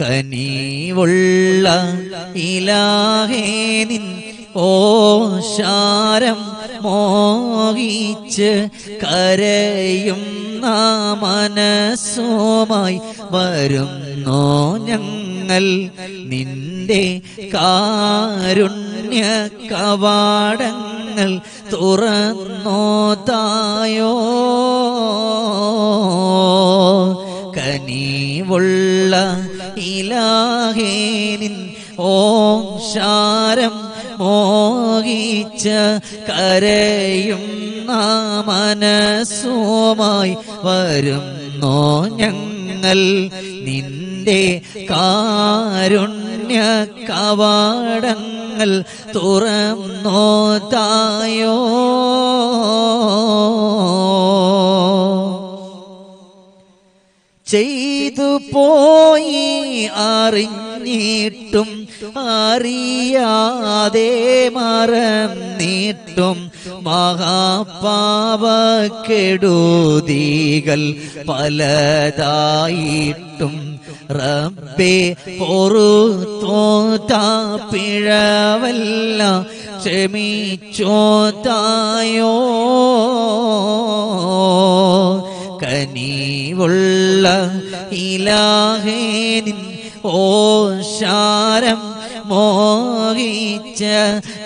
കനിവുള്ള ഇലാഹേ നിൻ ഓശാരം മോഹിച്ച് കരയും മനസ്സുമായി വരുന്നോ ഞങ്ങൾ നിന്റെ കാരുണ്യ കവാടങ്ങൾ തുറന്നോ തായോ? ഇലാഹേനിൻ ഓം ശാരം മോഹിച്ച കരയും മനസ്സുമായി വരുന്നോ ഞങ്ങൾ നിന്റെ കാരുണ്യ കവാടങ്ങൾ തുറന്നോ തായോ ചെയ്തു പോയി അറിഞ്ഞിട്ടും അറിയാതെ മറന്നിട്ടും മഹാപാവക്കെടുതികൾ പലതായിട്ടും റബ്ബേ പൊറുത്തോ പിഴവല്ല ക്ഷമിച്ചോ ഇലാഹേനിൻ ഓശാരം മോഹിച്ച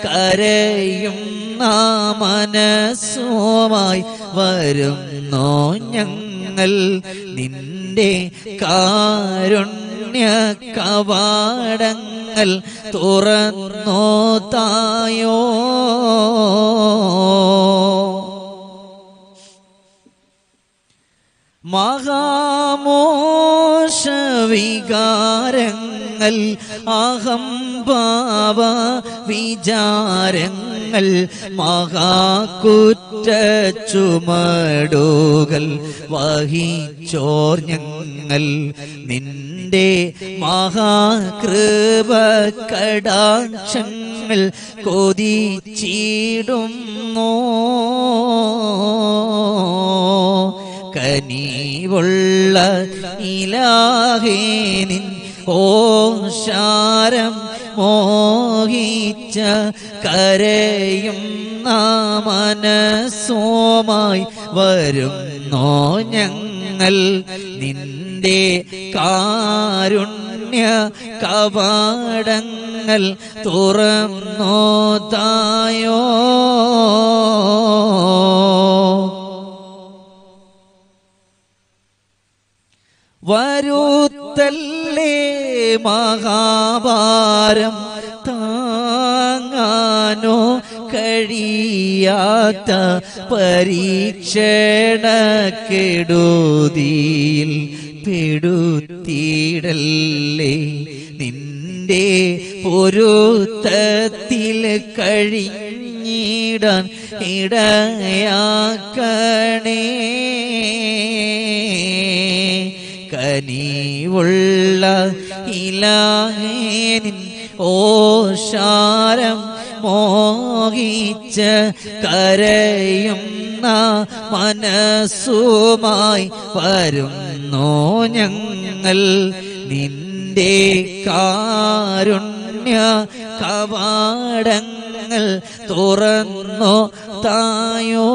കരയും മനസ്സുമായി വരുന്നോ ഞങ്ങൾ നിന്റെ കാരുണ്യ കവാടങ്ങൾ തുറന്നോ തായോ? മഹാമോശവികാരങ്ങൾ അഹംഭാവ വിചാരങ്ങൾ മഹാകുറ്റ ചുമടുകൾ നിന്റെ മഹാകൃപ കടാക്ഷങ്ങൾ കൊതിച്ചിടുന്നോ കനിവുള്ള ഇലാഹേനിൻ ഓശാരം മോഹിച്ച കരയും മനസ്സോമായി വരുന്നോ ഞങ്ങൾ നിന്റെ കാരുണ്യ കവാടങ്ങൾ തുറന്നോ തായോ വരുത്തല്ലേ മഹാഭാരം? താങ്ങാനോ കഴിയാത്ത പരീക്ഷണക്കെടുതിയിൽ പെടുത്തിയിടല്ലേ? നിന്റെ പൊരുത്തത്തിൽ കഴിഞ്ഞിടാൻ ഇടയാക്കണേ. കനിവുള്ള ഇലാഹേനിൻ ഓഷാരം മോഹിച്ച കരയും മനസ്സുമായി വരുന്നോ ഞങ്ങൾ. നിന്റെ കാരുണ്യ കവാടങ്ങൾ തുറന്നോ തായോ